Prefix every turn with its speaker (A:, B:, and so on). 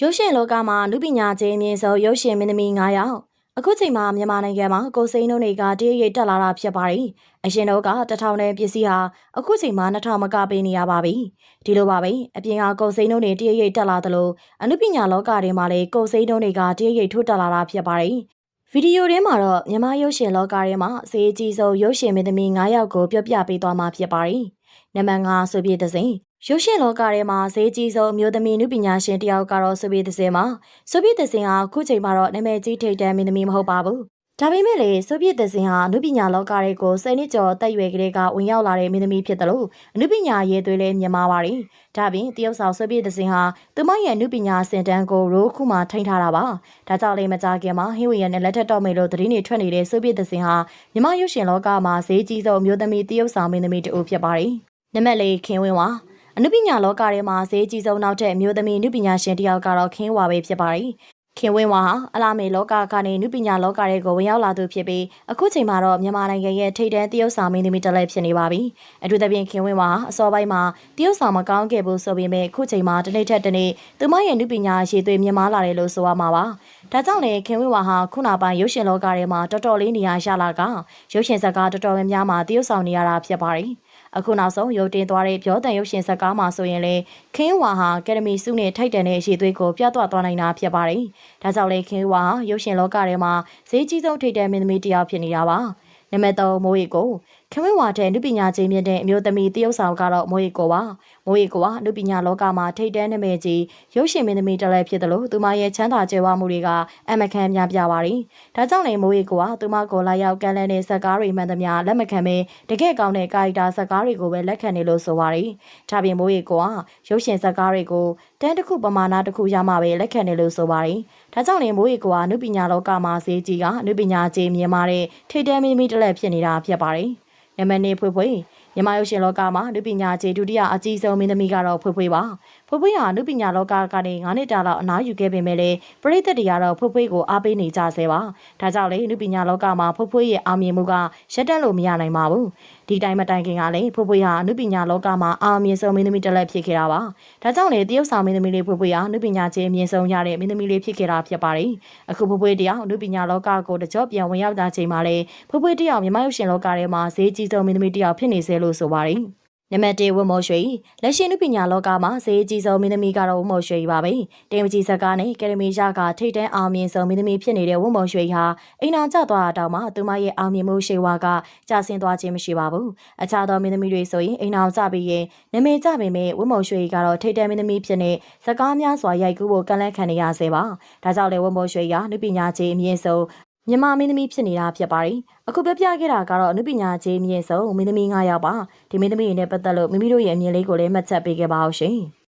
A: ရုပ်ရှင်လောကမှာလူပညာချင်းအမြင့်ဆုံးရုပ်ရှင်မင်းသမီး9ယောက်အခုချိန်မှာမြန်မာနိုင်ငံမှာကိုစိမ်းနှုန်းတွေကတရရိပ်တက်လာတာဖြစ်ပါတယ်။အရှင်တို့ကတစ်ထောင်တဲ့ပစ္စည်းဟာအခုချိန်မှာ2000မကပေးနေရပါပြီ။ဒီလိုပါပဲအပြင်ကကိုစိမ်းနှုန်းတွေတရရိပ်တက်လာသလိုအနုပညာလောကတွေမှာလည်းကိုစိမ်းနှုန်းတွေကတရရိပ်ထိုးတက်လာတာဖြစ်ပါတယ်။ဗီဒီယိုထဲမှာတော့မြန်မာရုပ်ရှင်လောကထဲမှာအစေအကြီးဆုံးရုပ်ရှင်မင်းသမီး9ယောက်ကိုပြောပြပေးသွားမှာဖြစ်ပါတယ်။နံပါတ်5ဆိုပြည့်တဲ့စဉ် ရုပ်ရှင်လောကထဲမှာဈေးကြီးဆုံးအမျိုးသမီးနုပညာရှင်တယောက်ကတော့ဆိုဗီသစင်မှာဆိုဗီသစင်ဟာအခုချိန်မှာတော့နာမည်ကြီးထိပ်တန်းမင်းသမီးမဟုတ်ပါဘူး။ဒါပေမဲ့လေဆိုဗီသစင်ဟာအနုပညာလောကတွေကိုဆယ်နှစ်ကျော်တက်ရွယ်ကလေးကဝင်ရောက်လာတဲ့မင်းသမီးဖြစ်တယ်လို့အနုပညာရေးသွေးလည်းမြင်မာပါတယ်။ဒါပြင်တရုတ်ဆောင်ဆိုဗီသစင်ဟာသူမရဲ့အနုပညာစင်တန်းကိုရိုးခုမှထိန်းထားတာပါ။ဒါကြောင့်လေမကြခင်မှာဟင်းဝီရနဲ့လက်ထက်တော့မေလို့သတင်းတွေထွက်နေတဲ့ဆိုဗီသစင်ဟာမြမရုပ်ရှင်လောကမှာဈေးကြီးဆုံးအမျိုးသမီးတရုတ်ဆောင်မင်းသမီးတူဖြစ်ပါတယ်။နံပါတ်၄ခင်ဝင်းဝါ အနုပညာလောကထဲမှာဈေးကြီးဆုံးနောက်ထပ်အမျိုးသမီးအနုပညာရှင်တစ်ယောက်ကတော့ခင်းဝါပဲဖြစ်ပါတယ်။ခင်ဝင်းဝါဟာအလားမေလောကကနေအနုပညာလောကတွေကိုဝင်ရောက်လာသူဖြစ်ပြီးအခုချိန်မှာတော့မြန်မာနိုင်ငံရဲ့ထိပ်တန်းတရုတ်ဆောင်မင်းသမီးတစ်လက်ဖြစ်နေပါပြီ။အထူးသဖြင့်ခင်ဝင်းဝါဟာအစောပိုင်းမှာတရုတ်ဆောင်မကောင်းခဲ့ဘူးဆိုပေမဲ့အခုချိန်မှာတစ်နေ့ထက်တစ်နေ့သူမရဲ့အနုပညာရှည်သွေးမြင့်မားလာတယ်လို့ဆိုရမှာပါ။ဒါကြောင့်လည်းခင်ဝင်းဝါဟာခုနောက်ပိုင်းရုပ်ရှင်လောကထဲမှာတော်တော်လေးနေရာရလာကရုပ်ရှင်ဇာတ်ကားတော်တော်များများမှာတရုတ်ဆောင်နေရတာဖြစ်ပါတယ်။ အခုနောက်ဆုံးရုပ်တင်သွားတဲ့ပြောတန်ရုပ်ရှင်ဇာတ်ကားမှာဆိုရင်လေခင်းဝါဟာကယ်ဒမီစုနဲ့ထိုက်တန်တဲ့အရေးသွေးကိုပြသသွားနိုင်တာဖြစ်ပါတယ်။ဒါကြောင့်လေခင်းဝါဟာရုပ်ရှင်လောကထဲမှာဈေးကြီးဆုံးထိပ်တန်းမင်းသမီးတစ်ယောက်ဖြစ်နေတာပါ။နံပါတ်3မိုးရီကို ခမင်းဝါတဲ့လူပညာချင်းမြင့်တဲ့အမျိုးသမီးတရုတ်ဆောင်ကတော့မိုးရီကိုပါမိုးရီကိုကလူပညာလောကမှာထိတ်တန်းနာမည်ကြီးရုပ်ရှင်မင်းသမီးတစ်လည်းဖြစ်တယ်လို့သူမရဲ့ချမ်းသာကြွယ်ဝမှုတွေကအမခံများပြပါတယ်ဒါကြောင့်လည်းမိုးရီကိုကသူမကိုလာရောက်ကမ်းလန်းတဲ့ဇက်ကားတွေမှန်သမျှလက်မခံဘဲတကယ်ကောင်းတဲ့ကာရီတာဇက်ကားတွေကိုပဲလက်ခံနေလို့ဆိုပါတယ်ဒါပြင်မိုးရီကိုကရုပ်ရှင်ဇက်ကားတွေကိုတန်းတစ်ခုပမာဏတစ်ခုရမှပဲလက်ခံနေလို့ဆိုပါတယ်ဒါကြောင့်လည်းမိုးရီကိုကနုပညာလောကမှာဈေးကြီးကနုပညာကြီးမြင်မာတဲ့ထိတ်တန်းမင်းသမီးတစ်လည်းဖြစ်နေတာဖြစ်ပါတယ် နံပါတ်၄ဖွေဖွေမြန်မာရုပ်ရှင်လောကမှာလူပညာခြေဒုတိယအကြီးဆုံးမင်းသမီးကတော့ဖွေဖွေပါ ဖွေဖွေဟာလူပညာလောကကနေ9နှစ်တာလောက်အနားယူခဲ့ပေမဲ့လည်းပရိသတ်တွေကတော့ဖွေဖွေကိုအားပေးနေကြဆဲပါဒါကြောင့်လေလူပညာလောကမှာဖွေဖွေရဲ့အောင်မြင်မှုကရက်တက်လို့မရနိုင်ပါဘူးဒီတိုင်းမတိုင်ခင်ကလည်းဖွေဖွေဟာလူပညာလောကမှာအောင်မြင်ဆုံးမင်းသမီးတစ်လက်ဖြစ်ခဲ့တာပါဒါကြောင့်လေတရုတ်ဆောင်မင်းသမီးလေးဖွေဖွေဟာလူပညာခြေအမြင့်ဆုံးရတဲ့မင်းသမီးလေးဖြစ်ခဲ့တာဖြစ်ပါတယ်အခုဖွေဖွေတယောက်လူပညာလောကကိုတကြောပြန်ဝင်ရောက်တာချိန်မှာလေဖွေဖွေတယောက်မြန်မာရုပ်ရှင်လောကထဲမှာဈေးကြီးဆုံးမင်းသမီးတယောက်ဖြစ်နေစေလို့ဆိုပါတယ် နံပါတ်1ဝတ်မော်ရွှေလက်ရှိနုပညာလောကမှာဈေးအကြီးဆုံးမင်းသမီးကတော့ဝတ်မော်ရွှေပါပဲတင်မကြီးဇကားနဲ့ကယ်ဒမီရကထိတ်တန်းအောင်မြင်ဆုံးမင်းသမီးဖြစ်နေတဲ့ဝတ်မော်ရွှေဟာအိမ်အောင်ကျသွားတာတောင်မှသူမရဲ့အောင်မြင်မှုရှိဝါကကျဆင်းသွားခြင်းမရှိပါဘူးအခြားသောမင်းသမီးတွေဆိုရင်အိမ်အောင်ကျပြီးရင်နမေကျပေမဲ့ဝတ်မော်ရွှေကတော့ထိတ်တန်းမင်းသမီးဖြစ်နေဇကားများစွာရိုက်ကူးဖို့ကန့်လန့်ခံနေရဆဲပါဒါကြောင့်လေဝတ်မော်ရွှေကနုပညာကြီးအမြင့်ဆုံး မြန်မာမင်းသမီးဖြစ်နေတာဖြစ်ပါတယ်။အခုပြပြခဲ့တာကတော့အနုပညာကြီးမြင့်ဆုံးမင်းသမီး9ယောက်ပါ။ဒီမင်းသမီးတွေနဲ့ပတ်သက်လို့မိမိတို့ရဲ့အမြင်လေးကိုလည်းမှတ်ချက်ပေးခဲ့ပါအောင်ရှင်။